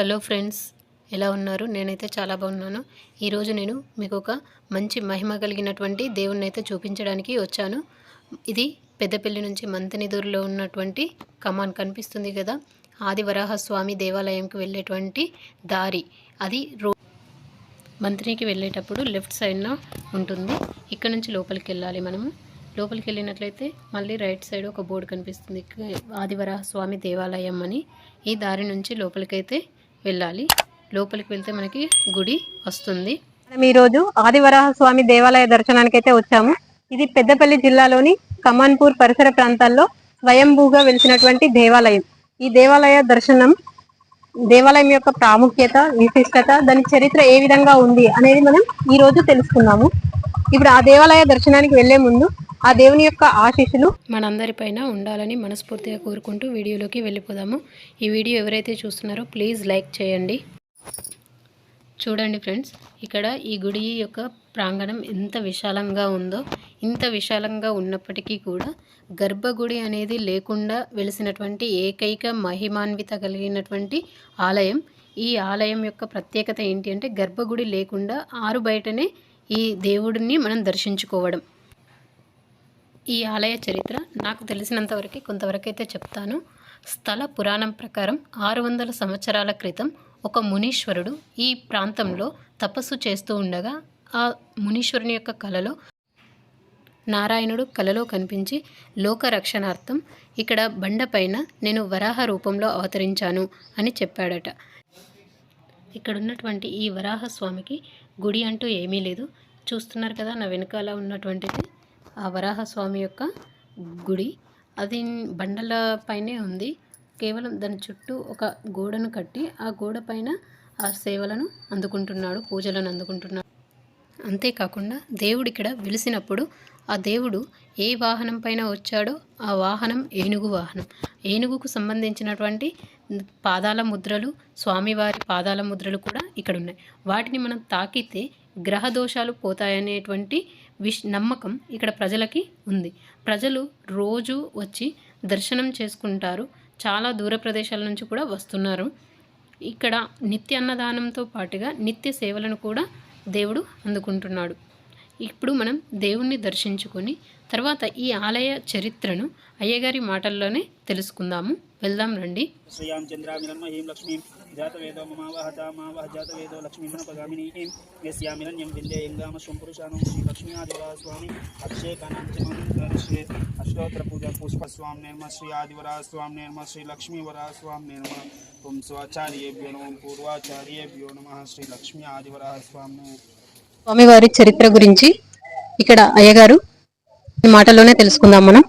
Hello friends ఎలా ఉన్నారు? నేనైతే చాలా బాగున్నాను. ఈరోజు నేను మీకు ఒక మంచి మహిమ కలిగినటువంటి దేవుణ్ణి అయితే చూపించడానికి వచ్చాను. ఇది పెద్దపల్లి నుంచి మంతనిదూరులో ఉన్నటువంటి కమాన్ కనిపిస్తుంది కదా ఆదివరాహ స్వామి దేవాలయంకి వెళ్ళేటువంటి దారి. అది రో మంత్రికి వెళ్ళేటప్పుడు లెఫ్ట్ సైడ్న ఉంటుంది. ఇక్కడ నుంచి లోపలికి వెళ్ళాలి మనము. లోపలికి వెళ్ళినట్లయితే మళ్ళీ రైట్ సైడ్ ఒక బోర్డు కనిపిస్తుంది. ఆదివరాహ స్వామి దేవాలయం అని. ఈ దారి నుంచి లోపలికైతే వెళ్ళాలి. లోపలికి వెళ్తే మనకి గుడి వస్తుంది. మనం ఈ రోజు ఆదివరాహ స్వామి దేవాలయ దర్శనానికి అయితే వచ్చాము. ఇది పెద్దపల్లి జిల్లాలోని కమాన్పూర్ పరిసర ప్రాంతాల్లో స్వయంభూగా వెలిసినటువంటి దేవాలయం. ఈ దేవాలయ దర్శనం దేవాలయం యొక్క ప్రాముఖ్యత విశిష్టత దాని చరిత్ర ఏ విధంగా ఉంది అనేది మనం ఈ రోజు ఇప్పుడు ఆ దేవాలయ దర్శనానికి వెళ్ళే ముందు ఆ దేవుని యొక్క ఆశీస్సులు మనందరిపైన ఉండాలని మనస్ఫూర్తిగా కోరుకుంటూ వీడియోలోకి వెళ్ళిపోదాము. ఈ వీడియో ఎవరైతే చూస్తున్నారో ప్లీజ్ లైక్ చేయండి. చూడండి ఫ్రెండ్స్ ఇక్కడ ఈ గుడి యొక్క ప్రాంగణం ఎంత విశాలంగా ఉందో ఇంత విశాలంగా ఉన్నప్పటికీ కూడా గర్భగుడి అనేది లేకుండా వెలిసినటువంటి ఏకైక మహిమాన్విత కలిగినటువంటి ఆలయం. ఈ ఆలయం యొక్క ప్రత్యేకత ఏంటి అంటే గర్భగుడి లేకుండా ఆరు బయటనే ఈ దేవుడిని మనం దర్శించుకోవడం. ఈ ఆలయ చరిత్ర నాకు తెలిసినంతవరకు కొంతవరకైతే చెప్తాను. స్థల పురాణం ప్రకారం ఆరు వందల సంవత్సరాల క్రితం ఒక మునీశ్వరుడు ఈ ప్రాంతంలో తపస్సు చేస్తూ ఉండగా ఆ మునీశ్వరుని యొక్క కలలో నారాయణుడు కలలో కనిపించి లోక రక్షణార్థం ఇక్కడ బండపైన నేను వరాహ రూపంలో అవతరించాను అని చెప్పాడట. ఇక్కడ ఉన్నటువంటి ఈ వరాహ స్వామికి గుడి అంటూ ఏమీ లేదు. చూస్తున్నారు కదా నా వెనకాల ఉన్నటువంటిది ఆ వరాహ స్వామి యొక్క గుడి. అది బండల పైనే ఉంది. కేవలం దాని చుట్టూ ఒక గోడను కట్టి ఆ గోడ పైన ఆ సేవలను అందుకుంటున్నాడు పూజలను అందుకుంటున్నాడు. అంతేకాకుండా దేవుడు ఇక్కడ వెలిసినప్పుడు ఆ దేవుడు ఏ వాహనం పైన వచ్చాడో ఆ వాహనం ఏనుగు వాహనం. ఏనుగుకు సంబంధించినటువంటి పాదాల ముద్రలు స్వామివారి పాదాల ముద్రలు కూడా ఇక్కడ ఉన్నాయి వాటిని మనం తాకితే గ్రహ దోషాలు పోతాయనేటువంటి విష్ నమ్మకం ఇక్కడ ప్రజలకి ఉంది. ప్రజలు రోజు వచ్చి దర్శనం చేసుకుంటారు. చాలా దూర ప్రదేశాల నుంచి కూడా వస్తున్నారు. ఇక్కడ నిత్య అన్నదానంతో పాటుగా నిత్య సేవలను కూడా దేవుడు అందుకుంటున్నాడు. ఇప్పుడు మనం దేవుణ్ణి దర్శించుకొని తర్వాత ఈ ఆలయ చరిత్రను అయ్యగారి మాటల్లోనే తెలుసుకుందాము. వెళ్దాం రండి. శ్రీయాం చంద్రామిరన్మహీం లక్ష్మీం జాతవేదో మమావహతామావహ జాతవేదో లక్ష్మీమనపగామినీం యస్యామిరణ్యం విందేయంగామశ్వం పురుషానం శ్రీ లక్ష్మీనాదివరా స్వామి అభిషేకానంతమం కరిష్యే అష్టోత్తర పూజ పుష్ప స్వామి నిర్మ శ్రీ ఆదివరా స్వామి నిర్మ శ్రీ లక్ష్మీవరా స్వామి నిర్మ ఓం స్వాచార్యేభ్యో నమ పూర్వాచార్యేభ్యో నమ శ్రీ లక్ష్మీ ఆదివరా స్వామి స్వామివారి చరిత్ర గురించి ఇక్కడ అయ్యగారు ఈ మాటల్లోనే తెలుసుకుందాం మనం.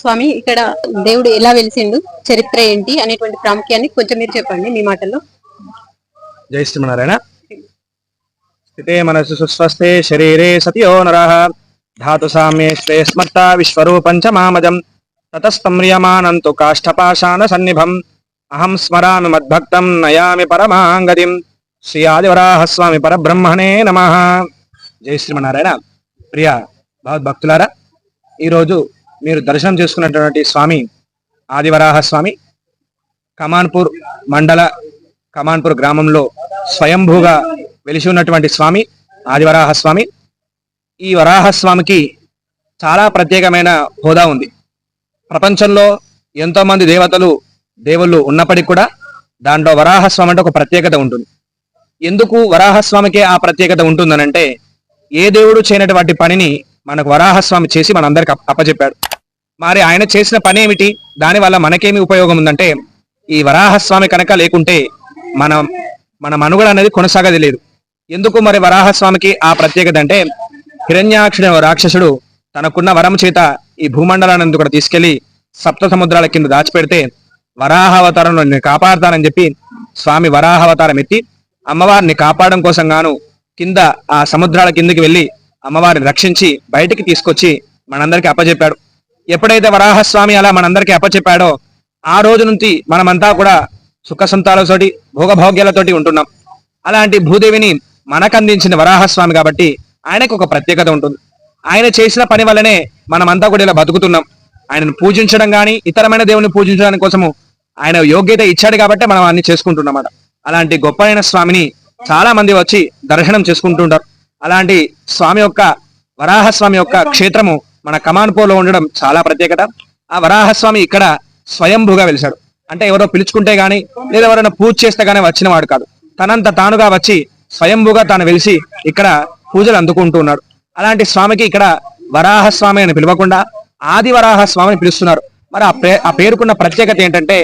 స్వామి ఇక్కడ దేవుడు ఎలా వెలిసిండు చరిత్ర ఏంటి అనేటువంటి ప్రాముఖ్యాన్ని కొంచెం మీరు చెప్పండి మీ మాటల్లో. జై శ్రీమనారాయణ స్థితే మనసు సుస్వస్థే శరీరే సతయో నర. ధాతు సామ్యే శ్రే స్మర్త విశ్వరూపం చ మామజం. కాష్టపాషాణ సన్నిభం. అహం స్మరామి మద్భక్తం నయామి పరమాంగతిం. శ్రీ ఆదివరాహస్వామి పరబ్రహ్మణే నమ. జై శ్రీమనారాయణ ప్రియ భక్తులారా ఈరోజు మీరు దర్శనం చేసుకున్నటువంటి స్వామి ఆదివరాహస్వామి కమాన్పూర్ మండల కమాన్పూర్ గ్రామంలో స్వయంభూగా వెలిసి ఉన్నటువంటి స్వామి ఆదివరాహస్వామి ఈ వరాహస్వామికి చాలా ప్రత్యేకమైన హోదా ఉంది. ప్రపంచంలో ఎంతోమంది దేవతలు దేవుళ్ళు ఉన్నప్పటికీ కూడా దాంట్లో వరాహ స్వామి అంటే ఒక ప్రత్యేకత ఉంటుంది. ఎందుకు వరాహస్వామికే ఆ ప్రత్యేకత ఉంటుందనంటే ఏ దేవుడు చేయనటువంటి పనిని మనకు వరాహస్వామి చేసి మనందరికి అప్పచెప్పాడు. మరి ఆయన చేసిన పని ఏమిటి? దాని వల్ల మనకేమి ఉపయోగం ఉందంటే ఈ వరాహస్వామి కనుక లేకుంటే మన మన మనుగడ అనేది కొనసాగది లేదు. ఎందుకు మరి వరాహస్వామికి ఆ ప్రత్యేకత అంటే హిరణ్యాక్షుడు రాక్షసుడు తనకున్న వరం చేత ఈ భూమండలాన్ని కూడా తీసుకెళ్ళి సప్త సముద్రాల కింద దాచిపెడితే వరాహావతారంలో నేను కాపాడతానని చెప్పి స్వామి వరాహావతారం ఎత్తి అమ్మవారిని కాపాడడం కోసం గాను కింద ఆ సముద్రాల కిందకి వెళ్ళి అమ్మవారిని రక్షించి బయటికి తీసుకొచ్చి మనందరికీ అప్పచెప్పాడు ఎప్పుడైతే వరాహస్వామి అలా మనందరికీ అప్పచెప్పాడో ఆ రోజు నుంచి మనమంతా కూడా సుఖ సంతాలతోటి భోగభోగ్యాలతోటి ఉంటున్నాం. అలాంటి భూదేవిని మనకు అందించిన వరాహస్వామి కాబట్టి ఆయనకు ఒక ప్రత్యేకత ఉంటుంది. ఆయన చేసిన పని వల్లనే మనమంతా కూడా ఇలా బతుకుతున్నాం. ఆయనను పూజించడం కానీ ఇతరమైన దేవుని పూజించడానికి కోసము ఆయన యోగ్యత ఇచ్చాడు కాబట్టి మనం అన్ని చేసుకుంటున్నమాట అలాంటి గొప్పైన స్వామిని చాలా మంది వచ్చి దర్శనం చేసుకుంటుంటారు. అలాంటి స్వామి యొక్క వరాహస్వామి యొక్క క్షేత్రము మన కమాన్పోలో ఉండడం చాలా ప్రత్యేకత. ఆ వరాహస్వామి ఇక్కడ స్వయంభూగా వెలిశాడు. అంటే ఎవరో పిలుచుకుంటే గాని లేదా ఎవరైనా పూజ చేస్తే గానీ వచ్చిన వాడు కాదు. తనంత తానుగా వచ్చి స్వయంభూగా తాను వెలిసి ఇక్కడ పూజలు అందుకుంటూ ఉన్నాడు. అలాంటి స్వామికి ఇక్కడ వరాహస్వామి అని పిలవకుండా ఆది వరాహ స్వామిని పిలుస్తున్నారు. మరి ఆ పే ఆ పేరుకున్న ప్రత్యేకత ఏంటంటే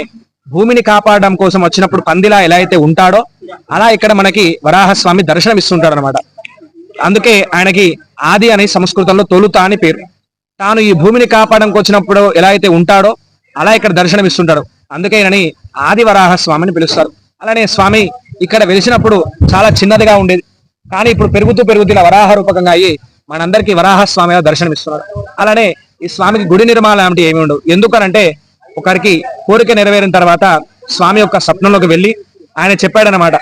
భూమిని కాపాడడం కోసం వచ్చినప్పుడు పందిలా ఎలా అయితే ఉంటాడో అలా ఇక్కడ మనకి వరాహస్వామి దర్శనం ఇస్తుంటాడు అనమాట అందుకే ఆయనకి ఆది అని సంస్కృతంలో తొలుత అని పేరు. తాను ఈ భూమిని కాపాడడానికి వచ్చినప్పుడు ఎలా అయితే ఉంటాడో అలా ఇక్కడ దర్శనం ఇస్తుంటాడు అందుకే ఆయనని ఆది వరాహ స్వామిని పిలుస్తారు. అలానే స్వామి ఇక్కడ వెలిసినప్పుడు చాలా చిన్నదిగా ఉండేది. కానీ ఇప్పుడు పెరుగుతూ పెరుగుతున్న వరాహ రూపకంగా అయ్యి మనందరికీ వరాహ స్వామిగా దర్శనం ఇస్తున్నాడు అలానే ఈ స్వామికి గుడి నిర్మాణం అంటే ఏమి ఉండవు. ఎందుకనంటే ఒకరికి కోరిక నెరవేరిన తర్వాత స్వామి యొక్క స్వప్నంలోకి వెళ్ళి ఆయన చెప్పాడనమాట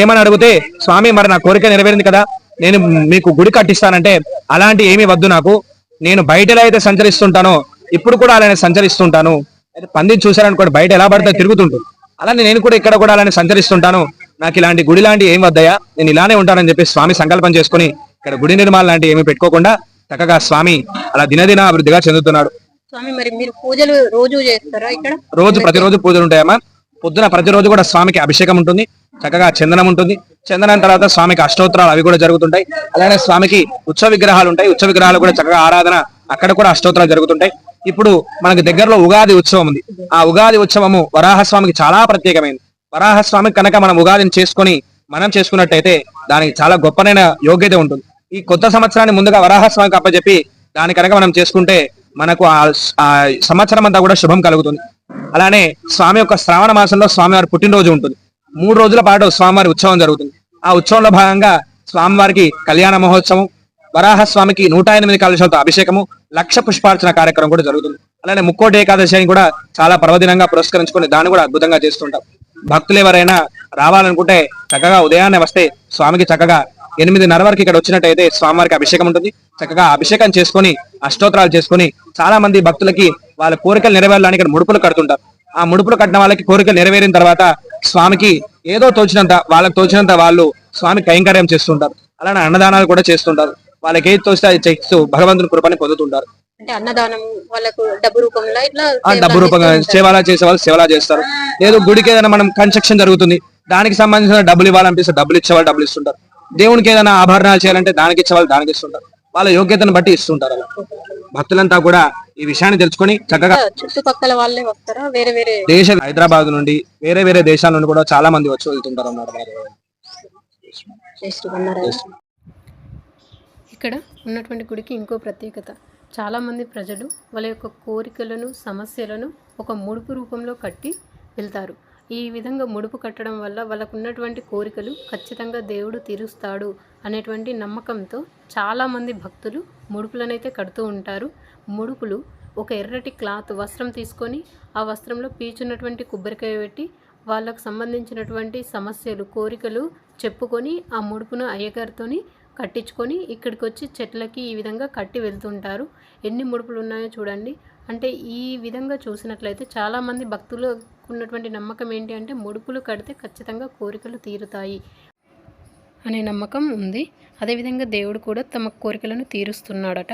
ఏమని అడిగితే స్వామి మరి నా కోరిక నెరవేరింది కదా. నేను మీకు గుడి కట్టిస్తానంటే అలాంటి ఏమీ వద్దు నాకు. నేను బయట ఎలా అయితే సంచరిస్తుంటానో ఇప్పుడు కూడా అలానే సంచరిస్తుంటాను. అయితే పందిని చూశారనుకోండి బయట ఎలా పడితే తిరుగుతుంటుంది. అలానే నేను కూడా ఇక్కడ కూడా అలానే సంచరిస్తుంటాను. నాకు ఇలాంటి గుడి లాంటి ఏం వద్దయా నేను ఇలానే ఉంటానని చెప్పి స్వామి సంకల్పం చేసుకుని ఇక్కడ గుడి నిర్మాణం లాంటి ఏమీ పెట్టుకోకుండా చక్కగా స్వామి అలా దినదిన అభివృద్ధిగా చెందుతున్నాడు. స్వామి మరి మీరు పూజలు రోజు చేస్తారా ఇక్కడ? రోజు ప్రతిరోజు పూజలు ఉంటాయమ్మా పొద్దున ప్రతిరోజు కూడా స్వామికి అభిషేకం ఉంటుంది చక్కగా చందనం ఉంటుంది. చందనం తర్వాత స్వామికి అష్టోత్తరాలు అవి కూడా జరుగుతుంటాయి. అలానే స్వామికి ఉత్సవ విగ్రహాలు ఉంటాయి. ఉత్సవ విగ్రహాలు కూడా చక్కగా ఆరాధన అక్కడ కూడా అష్టోత్తరాలు జరుగుతుంటాయి. ఇప్పుడు మనకి దగ్గరలో ఉగాది ఉత్సవం ఉంది. ఆ ఉగాది ఉత్సవము వరాహస్వామికి చాలా ప్రత్యేకమైంది. వరాహస్వామికి కనుక మనం ఉగాదిని చేసుకొని మనం చేసుకున్నట్టయితే దానికి చాలా గొప్పనైన యోగ్యత ఉంటుంది. ఈ కొత్త సంవత్సరాన్ని ముందుగా వరాహస్వామికి అప్పచెప్పి దాని కనుక మనం చేసుకుంటే మనకు ఆ సంవత్సరం అంతా కూడా శుభం కలుగుతుంది. అలానే స్వామి యొక్క శ్రావణ మాసంలో స్వామివారి పుట్టినరోజు ఉంటుంది. మూడు రోజుల పాటు స్వామివారి ఉత్సవం జరుగుతుంది. ఆ ఉత్సవంలో భాగంగా స్వామివారికి కళ్యాణ మహోత్సవం వరాహ స్వామికి నూట ఎనిమిది కలశాలతో అభిషేకము లక్ష పుష్పార్చన కార్యక్రమం కూడా జరుగుతుంది. అలానే ముక్కోటి ఏకాదశి అని కూడా చాలా పర్వదినంగా పురస్కరించుకొని దాన్ని కూడా అద్భుతంగా చేస్తుంటాం. భక్తులు ఎవరైనా రావాలనుకుంటే చక్కగా ఉదయాన్నే వస్తే స్వామికి చక్కగా ఎనిమిదిన్నర వరకు ఇక్కడ వచ్చినట్టయితే స్వామివారికి అభిషేకం ఉంటుంది. చక్కగా అభిషేకం చేసుకొని అష్టోత్తరాలు చేసుకొని చాలా మంది భక్తులకి వాళ్ళ కోరికలు నెరవేరాలని ఇక్కడ ముడుపులు కడుతుంటారు. ఆ ముడుపులు కట్టిన వాళ్ళకి కోరికలు నెరవేరిన తర్వాత స్వామికి ఏదో తోచినంత వాళ్ళకి తోచినంత వాళ్ళు స్వామి కైంకర్యం చేస్తుంటారు. అలానే అన్నదానాలు కూడా చేస్తుంటారు. వాళ్ళకి ఏది తోస్తే అది చేస్తూ భగవంతుని కృపని పొందుతుంటారు. అంటే అన్నదానం వాళ్ళకు డబ్బు రూపంలో ఇట్లా డబ్బు రూపంగా. సేవలా చేసే వాళ్ళు సేవలా చేస్తారు. లేదు గుడికి ఏదైనా మనం కన్స్ట్రక్షన్ జరుగుతుంది. దానికి సంబంధించిన డబ్బులు ఇవ్వాలనిపిస్తే డబ్బులు ఇచ్చేవాళ్ళు డబ్బులు ఇస్తుంటారు. దేవునికి ఏదైనా ఆభరణాలు చేయాలంటే దానికి ఇచ్చేవాళ్ళు దానికి ఇస్తుంటారు. వాళ్ళ యోగ్యతను బట్టి ఇస్తుంటారు అలా. భక్తులంతా కూడా ఈ విషయాన్ని తెలుసుకొని చక్కగా చుట్టుపక్కల వాళ్ళే వస్తారా? వేరే వేరే దేశ హైదరాబాద్ నుండి వేరే వేరే దేశాల నుండి కూడా చాలా మంది వచ్చి వెళ్తుంటారు అన్నమాట. ఇక్కడ ఉన్నటువంటి గుడికి ఇంకో ప్రత్యేకత. చాలామంది ప్రజలు వాళ్ళ యొక్క కోరికలను సమస్యలను ఒక ముడుపు రూపంలో కట్టి వెళ్తారు. ఈ విధంగా ముడుపు కట్టడం వల్ల వాళ్ళకు ఉన్నటువంటి కోరికలు ఖచ్చితంగా దేవుడు తీరుస్తాడు అనేటువంటి నమ్మకంతో చాలామంది భక్తులు ముడుపులనైతే కడుతూ ఉంటారు. ముడుపులు ఒక ఎర్రటి క్లాత్ వస్త్రం తీసుకొని ఆ వస్త్రంలో పీచున్నటువంటి కొబ్బరికాయ పెట్టి వాళ్ళకు సంబంధించినటువంటి సమస్యలు కోరికలు చెప్పుకొని ఆ ముడుపును అయ్యగారితోని కట్టించుకొని ఇక్కడికి వచ్చి చెట్లకి ఈ విధంగా కట్టి వెళ్తుంటారు. ఎన్ని ముడుపులు ఉన్నాయో చూడండి. అంటే ఈ విధంగా చూసినట్లయితే చాలామంది భక్తులకు ఉన్నటువంటి నమ్మకం ఏంటి అంటే ముడుపులు కడితే ఖచ్చితంగా కోరికలు తీరుతాయి అనే నమ్మకం ఉంది. అదేవిధంగా దేవుడు కూడా తమ కోరికలను తీరుస్తున్నాడట.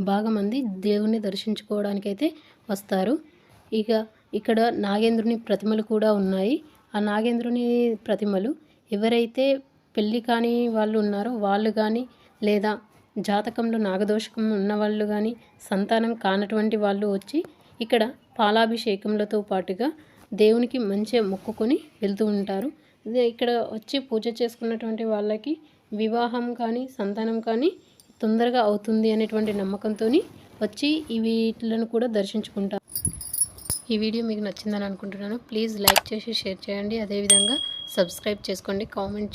బాగా మంది దేవుణ్ణి దర్శించుకోవడానికైతే వస్తారు. ఇక ఇక్కడ నాగేంద్రుని ప్రతిమలు కూడా ఉన్నాయి. ఆ నాగేంద్రుని ప్రతిమలు ఎవరైతే పెళ్ళి కాని వాళ్ళు ఉన్నారో వాళ్ళు కానీ లేదా జాతకంలో నాగదోషకం ఉన్న వాళ్ళు కానీ సంతానం కానటువంటి వాళ్ళు వచ్చి ఇక్కడ పాలాభిషేకములతో పాటుగా దేవునికి మంచిగా మొక్కుకొని వెళ్తూ ఉంటారు. ఇక్కడ వచ్చి పూజ చేసుకున్నటువంటి వాళ్ళకి వివాహం కానీ సంతానం కానీ తొందరగా అవుతుంది అనేటువంటి నమ్మకంతో వచ్చి ఈ వీటిలను కూడా దర్శించుకుంటారు. ఈ వీడియో మీకు నచ్చిందని అనుకుంటున్నాను. ప్లీజ్ లైక్ చేసి షేర్ చేయండి. అదేవిధంగా సబ్స్క్రైబ్ చేసుకోండి. కామెంట్